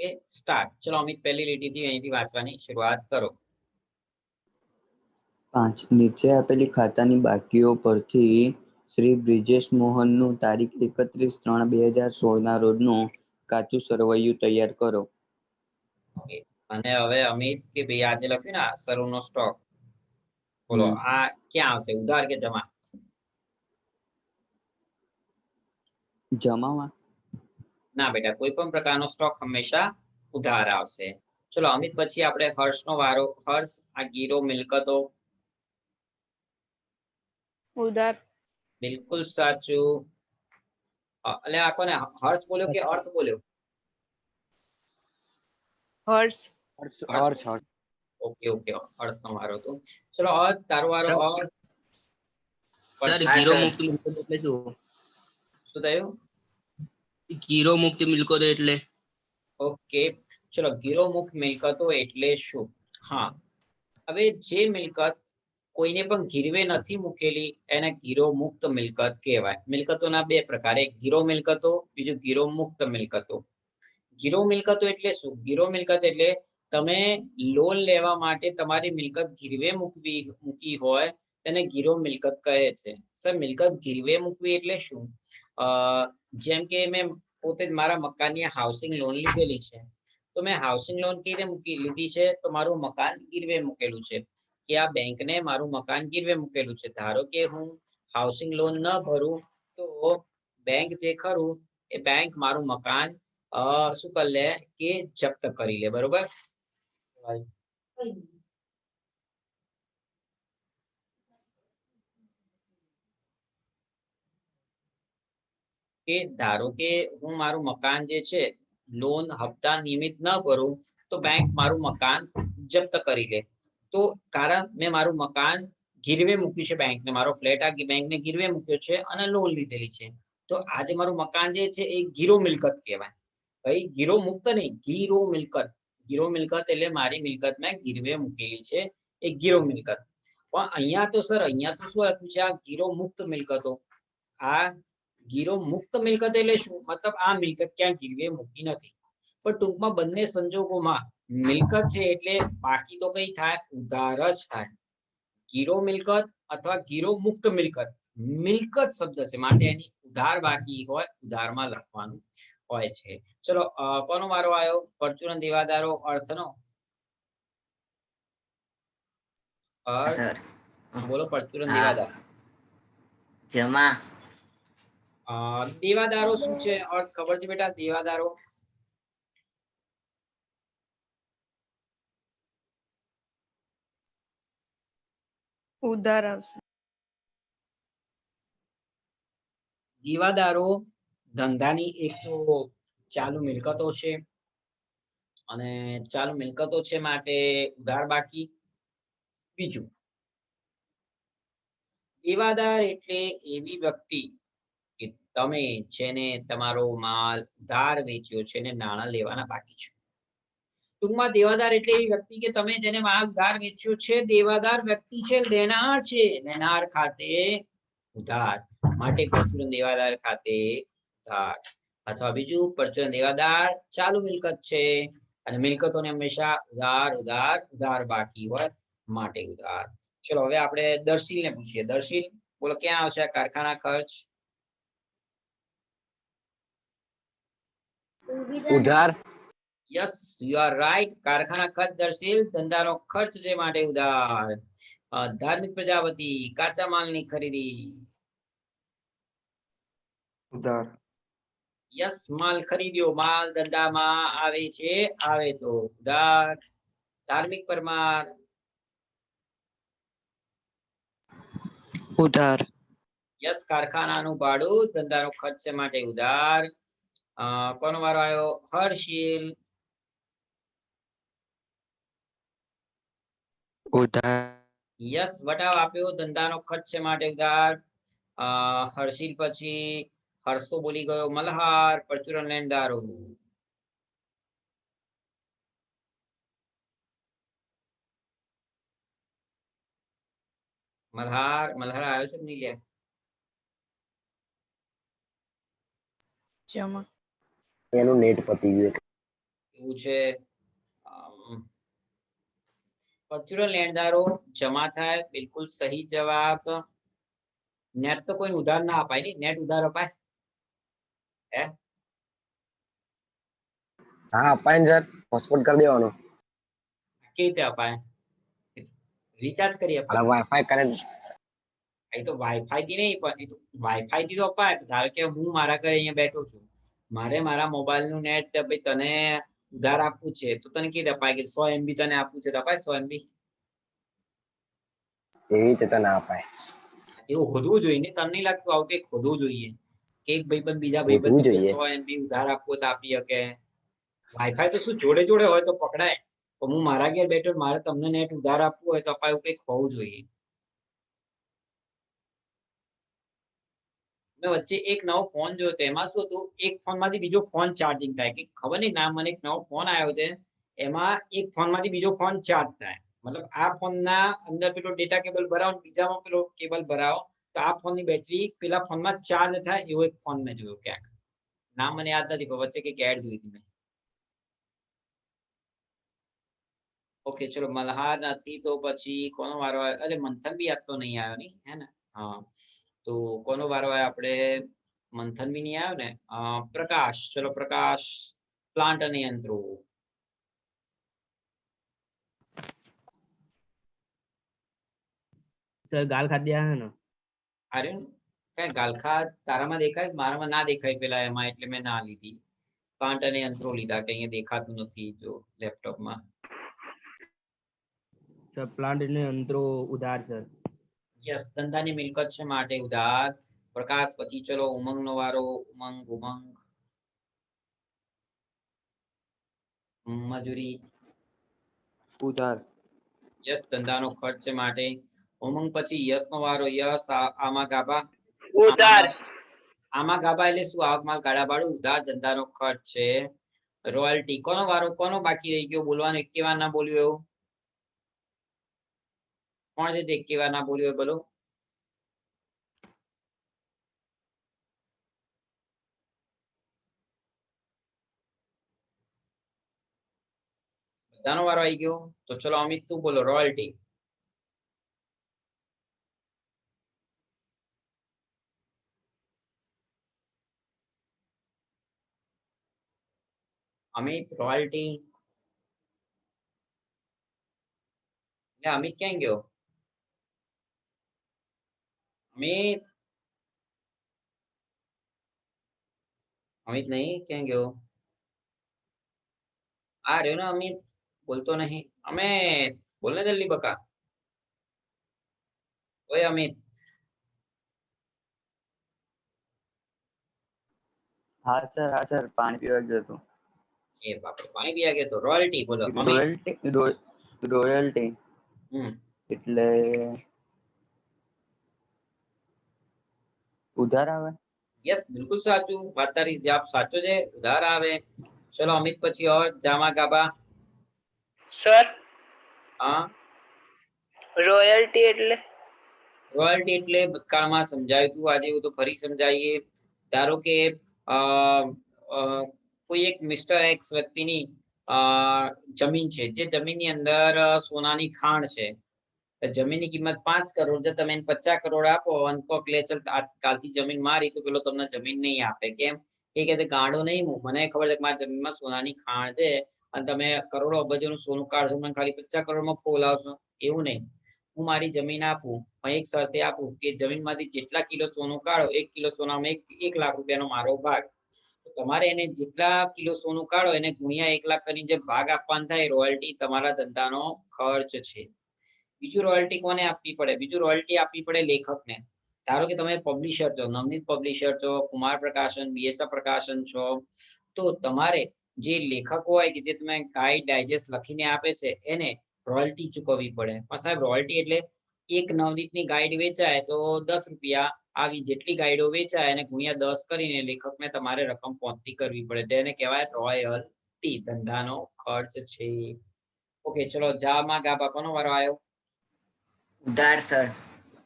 Okay start ચલો અમિત પહેલી લીટીથી અહીંથી વાંચવાની શરૂઆત કરો. પાંચ. નીચે આપેલી ખાતાની બાકીઓ પરથી શ્રી બ્રિજેશ મોહનનું તારીખ એકત્રીસ ત્રણ બે હજાર સોળના રોજનું કાચું સરવૈયું તૈયાર કરો. અને હવે અમિત કે ભાઈ આજે લખ્યું ને સરુનો સ્ટોક બોલો આ ક્યાં આવશે? ઉધાર કે જમા? જમામાં ના બેટા કોઈ પણ પ્રકારનો સ્ટોક હંમેશા ઉધાર આવશે. ચલો અમિત પછી આપણે હર્ષનો વારો હર્ષ આ ગીરો મિલકતો. ઉધાર. બિલકુલ સાચું. એટલે આ કોને? હર્ષ બોલ્યો કે અર્થ બોલ્યો? હર્ષ. હર્ષ હર્ષ ઓકે ઓકે અર્થનો વારો તો. ચલો અર્થ તારો વારો અર્થ. સર ગીરો મુક્ત મિલકત એટલે શું શું થયું? ગીરો મુક્ત મિલકતો એટલે? ઓકે, ચલો, ગીરો મુક્ત મિલકતો એટલે શું? હા. હવે જે મિલકત કોઈને પણ ગીરવે નથી મૂકેલી, એને ગીરો મુક્ત મિલકત કહેવાય. મિલકતોના બે પ્રકાર, એક ગીરો મિલકતો, બીજું ગીરો મુક્ત મિલકતો. ગીરો મિલકતો એટલે શું? ગીરો મિલકત એટલે તમે લોન લેવા માટે તમારી મિલકત ગીરવે મૂકવી, મૂકી હોય તેને ગીરો મિલકત કહે છે. સર, મિલકત ગીરવે મૂકવી એટલે શું? જેમ કે મેં પોતે જ મારા મકાનની હાઉસિંગ લોન લીધેલી છે. તો મેં હાઉસિંગ લોન કેવી રીતે મૂકી લીધી છે? તો મારું મકાન ગીરવે મૂકેલું છે. કે આ બેંકને મારું મકાન ગીરવે મૂકેલું છે. ધારો કે હું હાઉસિંગ લોન ન ભરું, તો બેંક જે ખરું, એ બેંક મારું મકાન શું કરી લે કે જપ્ત કરી લે. બરોબર? કે ધારો કે હું મારું મકાન જે છે લોન હપ્તા નિયમિત ન ભરું, તો બેંક મારું મકાન જપ્ત કરી લે તો કારણ મેં મારું મકાન ગીરવે મૂક્યું છે બેંકને મારો ફ્લેટ આ બેંકને ગીરવે મૂક્યો છે અને લોન લીધેલી છે. તો આજે મારું મકાન જે છે એ ગીરો મિલકત કહેવાય. ભાઈ, ગીરો મુક્ત નહીં, ગીરો મિલકત. ગીરો મિલકત એટલે મારી મિલકત મેં ગીરવે મૂકેલી છે, એ ગીરો મિલકત. પણ અહીંયા તો સર, અહીંયા તો શું લખ્યું છે? આ ગીરો મુક્ત મિલકતો. આ ગીરો મુક્ત મિલકત એટલે શું? મતલબ આ મિલકત ક્યાં ગીરવે મૂકી નથી. પણ ટૂંકમાં બંને સંજોગોમાં મિલકત છે એટલે બાકી તો કઈ થાય? ઉધાર જ થાય. ગીરો મિલકત અથવા ગીરો મુક્ત મિલકત. મિલકત શબ્દ છે માટે એની ઉધાર બાકી હોય ઉધારમાં લખવાનું હોય છે. ચલો કોનો વારો આવ્યો? પરચુરન દેવાદારો અર્થનો? બોલો પરચુરન દેવાદાર. જમા. દેવાદારો શું છે? અર્થ ખબર છે બેટા? દેવાદારો. ઉધાર આવશે. દીવાદારો ધંધાની એક તો ચાલુ મિલકતો છે અને ચાલુ મિલકતો છે માટે ઉધાર બાકી. બીજું દેવાદાર એટલે એવી વ્યક્તિ તમે જેને તમારો માલ ઉધાર વેચ્યો છે ને નાણાં લેવાના બાકી છે. ટૂંકમાં દેવાદાર એટલે એવી વ્યક્તિ કે તમે જેને માલ ઉધાર વેચ્યો છે, દેવાદાર વ્યક્તિ છે, લેનાર છે. લેનાર ખાતે ઉધાર. માટે પરચુરન દેવાદાર ખાતે ઉધાર. અથવા બીજું પરચુરન દેવાદાર ચાલુ મિલકત છે. અને મિલકતોને હંમેશા ઉધાર ઉધાર ઉધાર બાકી હોય માટે ઉધાર. ચલો, હવે આપણે દર્શીલ ને પૂછીએ. દર્શીલ, બોલો, ક્યાં આવશે કારખાના ખર્ચ? ઉધાર. યસ યુ આર રાઈટ કારખાના ખર્ચ દર્શિલ ધંધાનો ખર્ચ છે માટે ઉધાર. ધાર્મિક પ્રજાપતિ કાચા માલની ખરીદી. ઉધાર. યસ માલ ખરીદ્યો. માલ ધંધામાં આવે છે આવે તો ઉધાર. ધાર્મિક પરમાર. ઉધાર. યસ કારખાનાનું ભાડું ધંધાનો ખર્ચ છે માટે ઉધાર. કોનો વારો આવ્યો? હર્ષિલ. યસ વટાવ આપ્યો. ધંધાનો ખર્ચ છે માટે ઉધાર હર્ષિલ પછી હર્ષો બોલી ગયો મલ્હાર પરચુરણ લેણદારો. મલ્હાર મલ્હાર આવ્યો છે કે નહીં લે જમા એનું નેટ પતી ગયું એવું છે. અમ, લેણદારો જમા થાય બિલકુલ સહી જવાબ. નેટ તો કોઈ ઉધાર ના અપાય ને નેટ ઉધાર અપાય? હા? અપાય ને સર હોસ્પોટ કરી દેવાનો. કેવી રીતે અપાય? રિચાર્જ કરી અપાય વાઈફાઈ કનેક્ટ એ તો વાઈફાઈ થી નહીં પણ એ તો વાઈફાઈ થી તો અપાય. ધારો કે હું મારા ઘરે અહીંયા બેઠો છું. મારે મારા મોબાઈલનું નેટ ભાઈ તને ઉધાર આપવું છે તો તને કેવી અપાય કે સો એમબી તને આપવું છે તો અપાય સો એમબી એવી રીતે તને અપાય. એવું હોદવું જોઈએ ને? તને નહીં લાગતું આવું કંઈક હોદવું જોઈએ? કે એક ભાઈબંધ બીજા ભાઈ ભાઈબંધ. સો એમબી ઉધાર આપવો તો આપી શકે. વાઈફાઈ તો શું જોડે જોડે હોય તો પકડાય. પણ હું મારા ઘેર બેઠો મારે તમને નેટ ઉધાર આપવું હોય તો અપાય એવું કંઈક હોવું જોઈએ. મેં વચ્ચે એક નવો ફોન જોયો તો શું હતું? એક ફોનમાંથી બીજો ફોન ચાર્જિંગ થાય. કે ખબર નહીં ના મને એક નવો ફોન આવ્યો છે. એમાં એક ફોનમાંથી બીજો ફોન ચાર્જ થાય. મતલબ આ ફોન ના અંદર પેલો ડેટા કેબલ ભરાવો બીજામાં પેલો કેબલ ભરાવો, તો આ ફોનની બેટરી પેલા ફોનમાં ચાર્જ થાય, એવો એક ફોન મેં જોયો ક્યાંક. નામ મને યાદ નથી, પણ વચ્ચે કંઈક એડ જોઈ હતી મેં. ઓકે ચલો, મલ્હાર નથી તો પછી કોનો વારો આવ્યો? અરે, મંથન બી યાદ તો નહીં આવ્યો નહીં, હે ને? હા. તો કોનો વારો આવે? આપણે મંથન બી નહીં આવ્યો ને પ્રકાશ. ચલો પ્રકાશ. પ્લાન્ટ અને યંત્રો. ગાલ ખાધ્યા હે ને? આર્યન કઈ ગાલખા તારામાં દેખાય? મારામાં ના દેખાય પેલા એમાં એટલે મેં ના લીધી. પ્લાન્ટ અને યંત્રો લીધા કે અહીંયા દેખાતું નથી જો લેપટોપમાં. પ્લાન્ટ અને યંત્રો ઉધાર સર. યસ ધંધાની મિલકત છે માટે ઉધાર. પ્રકાશ પછી ચલો ઉમંગ નો વારો ઉમંગ ઉમંગ. મજૂરી. ઉધાર. યસ ધંધાનો ખર્ચ છે માટે. ઉમંગ પછી યસ નો વારો યસ આમાં ગાભા. ઉધાર. આમાં ગાભા એટલે શું? આવક માલ ગાડા ભાડું ઉધાર ધંધાનો ખર્ચ છે. રોયલ્ટી. કોનો વારો કોનો બાકી રહી ગયો? બોલવાનું એક વાર ના બોલ્યું એવું? કોણ છે તે એકે વાર ના બોલ્યું હોય, બોલો. બધાનો વારો આવી ગયો? તો ચલો, અમિત, તું બોલો, રોયલ્ટી. અમિત રોયલ્ટી. અમિત ક્યાં ગયો? અમિત અમિત નહીં ક્યાં ગયો આ રહ્યો ને અમિત બોલતો નહીં અમિત બોલ ને જલ્દી બકા ઓય અમિત હા સર હા સર પાણી પીવા ગયો હતો એ બાપરે પાણી પીવા ગયો તો રોયલ્ટી બોલો અમિત રોયલ્ટી રોયલ્ટી હમ એટલે ઉધાર આવે? યસ બિલકુલ સાચું. વાત તારી જવાબ સાચો છે ઉધાર આવે. ચલો અમિત પછી ઓર જામા ગાબા. સર હા? રોયલ્ટી એટલે? રોયલ્ટી એટલે ભૂતકાળમાં સમજાયું હતું આજે હું તો ફરી સમજાવીએ ધારો કે અ, કોઈ એક મિસ્ટર એક્સ વ્યક્તિની અ, જમીન છે જે જમીનની અંદર સોનાની ખાણ છે. જમીનની કિંમત પાંચ કરોડ છે તમે એને પચાસ કરોડ આપો અને કોક લે, ચલ કાલથી જમીન મારી, તો પેલો તમને જમીન નહીં આપે. કેમ? એ કહે ગાંડો નહીં હું મને ખબર છે કે મારી જમીનમાં સોનાની ખાણ છે અને તમે કરોડો અબજોનું સોનું કાઢશો, મને ખાલી પચાસ કરોડમાં ફોલાવશો એવું નહીં. હું મારી જમીન આપું પણ એક શરતે આપું કે જમીનમાંથી જેટલા કિલો સોનું કાઢો, એક કિલો સોનામાં એક એક લાખ રૂપિયાનો મારો ભાગ. તમારે એને જેટલા કિલો સોનું કાઢો, એને ગુણ્યા એક લાખ કરીને જે ભાગ આપવાનો થાય રોયલ્ટી તમારા ધંધાનો ખર્ચ છે. બીજું રોયલ્ટી કોને આપવી પડે? બીજું રોયલ્ટી આપવી પડે લેખકને. ધારો કે તમે પબ્લિશર છો, નવનીત પબ્લિશર છો, કુમાર પ્રકાશન બીએસઆ પ્રકાશન છો, તો તમારે જે લેખકો હોય કે જે તમે ગાઈડ ડાયજેસ્ટ લખીને આપે છે, એને રોયલ્ટી ચૂકવવી પડે. પણ સાહેબ રોયલ્ટી એટલે એક નવનીતની ગાઈડ વેચાય તો દસ રૂપિયા આવી જેટલી ગાઈડો વેચાય એને ગુણ્યા દસ કરીને લેખકને તમારે રકમ પહોંચતી કરવી પડે. તેને કહેવાય રોયલ્ટી ધંધાનો ખર્ચ છે. ઓકે ચલો, જામાં ગાબા કોનો વારો આવ્યો ઉધાર સર.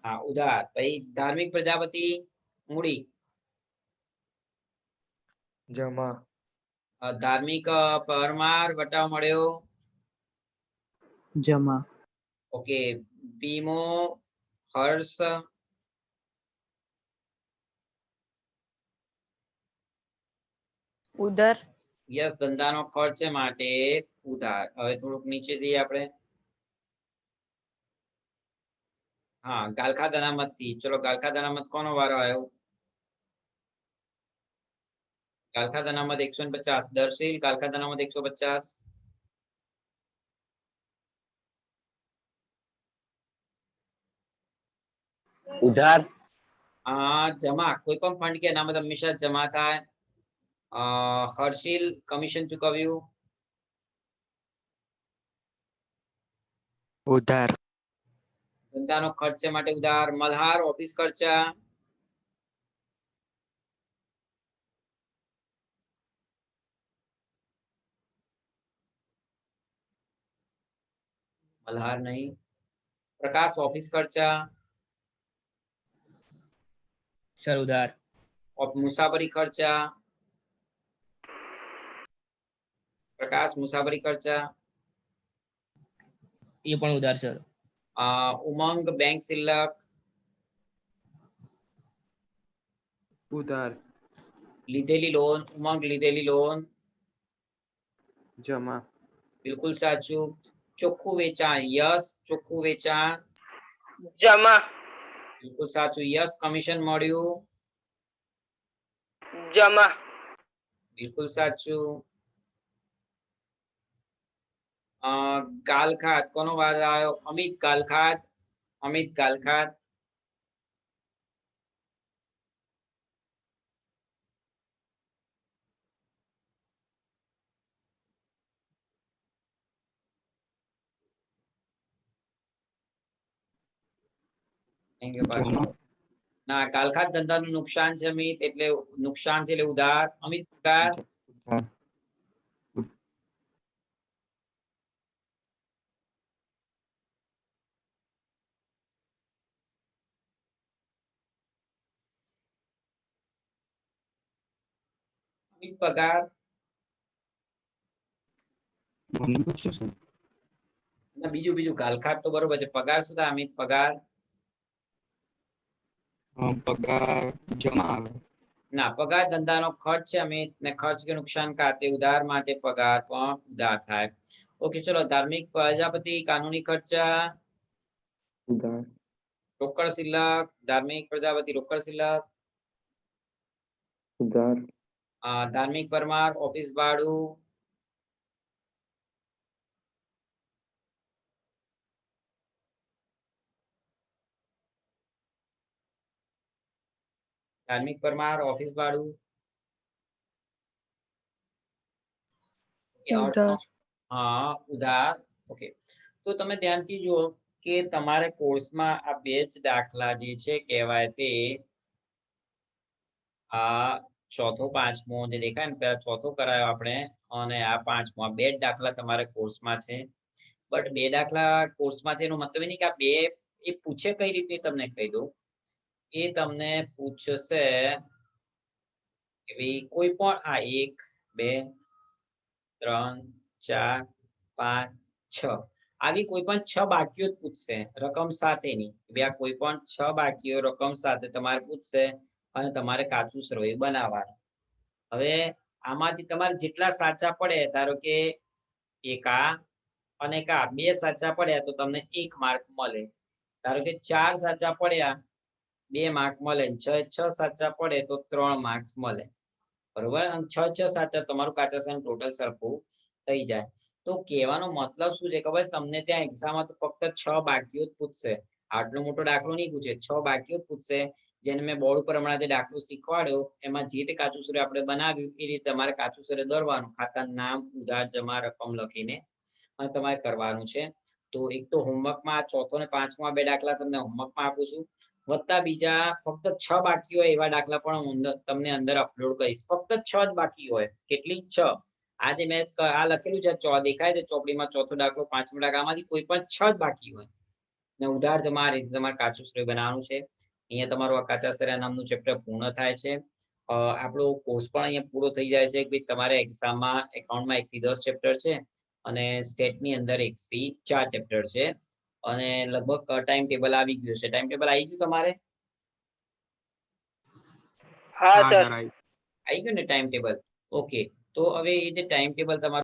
હા ઉધાર. પછી ધાર્મિક પ્રજાપતિ મૂડી. જમા. ધાર્મિક પરમાર વટાવ મળ્યો. જમા. ઓકે. વીમો હર્ષ. ઉદર યસ ધંધાનો ખર્ચ માટે ઉધાર. હવે થોડુંક નીચે જઈએ આપણે હા ગાલખા અનામતથી ચલો ગાલખા અનામત કોનો વારો આવ્યો ગાલખા અનામત એકસો ને પચાસ દર્શીલ ગાલખા અનામત એકસો પચાસ ઉધાર આ જમા કોઈ પણ ફંડ કે અનામત હંમેશા જમા થાય અ હર્ષિલ કમિશન ચૂકવ્યું ઉધાર ધંધાનો ખર્ચ માટે ઉધાર મલ્હાર ઓફિસ ખર્ચા. મલ્હાર નહીં. પ્રકાશ, ઓફિસ ખર્ચા. સર, ઉધાર. મુસાફરી ખર્ચા. પ્રકાશ, મુસાફરી ખર્ચા. એ પણ ઉધાર, સર. ઉમંગ બેંક સિલક ઉધાર લીધેલી લોન ઉમંગ લીધેલી લોન જમા બિલકુલ સાચું ચોખ્ખું વેચાણ યસ ચોખ્ખું વેચાણ જમા બિલકુલ સાચું યસ કમિશન મળ્યું જમા બિલકુલ સાચું અ ગાલખાત કોનો વાર આવ્યો? અમિત કાલખાત અમિત કાલખાત ના કાલખાત ધંધાનું નુકસાન છે, અમિત. એટલે નુકસાન છે એટલે ઉધાર. અમિત પગાર અમિત પગાર. ના બીજું બીજું કાલખાત તો બરોબર છે. પગાર શું થાય? અમિત પગાર. પગાર જમા આવે. ના પગાર ધંધાનો ખર્ચ છે. અમિત ને ખર્ચ કે નુકસાન ખાતે ઉધાર માટે પગાર પણ ઉધાર થાય. ઓકે ચલો ધાર્મિક પ્રજાપતિ કાનૂની ખર્ચા. ઉધાર. રોકડ સિલક ધાર્મિક પ્રજાપતિ રોકડ સિલક ઉધાર. ધાર્મિક પરમાર ઓફિસ ભાડું. ધાર્મિક પરમાર ઓફિસ ભાડું. હા ઉધાર. ઓકે. તો તમે ધ્યાનથી જુઓ કે તમારે કોર્સમાં આ બે જ દાખલા જે છે કહેવાય તે આ ચોથો, પાંચમો જે દેખાય ને પેલા ચોથો કરાયો આપણે. અને આ પાંચમો બે દાખલા તમારે કોર્સમાં છે. બટ બે દાખલા કોર્સમાં છે, એનો મતલબ નહીં કે આ બે, એ પૂછે કઈ રીતે તમને કહી દઉં. એ તમને પૂછશે એવી કોઈ પણ આ એક, બે, ત્રણ, ચાર, પાંચ, છ. આવી કોઈ પણ છ બાકીઓ પૂછશે, રકમ સાથેની બે કોઈ પણ છ બાકીઓ રકમ સાથે તમારે પૂછશે અને તમારે કાચું સરવૈયું બનાવવાનું. હવે આમાંથી તમારે જેટલા સાચા પડે, ધારો કે એકા અને કા બે સાચા પડ્યા તો તમને એક માર્ક મળે. ધારો કે ચાર સાચા પડ્યા, બે માર્ક મળે છ છ સાચા પડે તો ત્રણ માર્ક્સ મળે. બરોબર? અને છ છ સાચા તમારું કાચા સેમ ટોટલ સરખું થઈ જાય. તો કહેવાનો મતલબ શું છે ખબર? તમને ત્યાં એક્ઝામમાં તો ફક્ત છ બાકીઓ જ પૂછશે. આટલો મોટો દાખલો નહીં પૂછે, છ બાકીઓ જ પૂછશે. જેને મેં બોર્ડ ઉપર હમણાં જે દાખલો શીખવાડ્યો, એમાં જે તે કાચું સૂર્ય આપણે બનાવ્યું, એ રીતે તમારે કાચું સૂર્ય દોરવાનું ખાતા નામ, ઉધાર, જમા રકમ લખીને તમારે કરવાનું છે. તો એક તો હોમવર્કમાં આ ચોથો ને પાંચમો બે દાખલા તમને હોમવર્કમાં આપું છું. વત્તા બીજા ફક્ત છ બાકી હોય એવા દાખલા પણ હું તમને અંદર અપલોડ કરીશ. ફક્ત છ જ બાકી હોય. કેટલી? છ. આજે મેં આ લખેલું છે ચો, દેખાય છે ચોપડીમાં ચોથો દાખલો, પાંચમો દાખલો, આમાંથી કોઈ પણ છ જ બાકી હોય. ને ઉધાર જમા આ રીતે તમારે કાચું શ્રેય બનાવવાનું છે. અહીંયા તમારું આ કાચા સર્યા નામનું ચેપ્ટર પૂર્ણ થાય છે. અ, આપણો કોર્સ પણ અહીંયા પૂરો થઈ જાય છે કે ભાઈ તમારે એક્ઝામમાં એકાઉન્ટમાં એક થી દસ ચેપ્ટર છે અને સ્ટેટની અંદર એકથી ચાર ચેપ્ટર છે. અને લગભગ ટાઈમ ટેબલ આવી ગયું છે. ટાઈમ ટેબલ આવી ગયું તમારે? હા સર. આવી ગયું. ને ટાઈમ ટેબલ ઓકે તો હવે એ જે ટાઈમ ટેબલ તમારું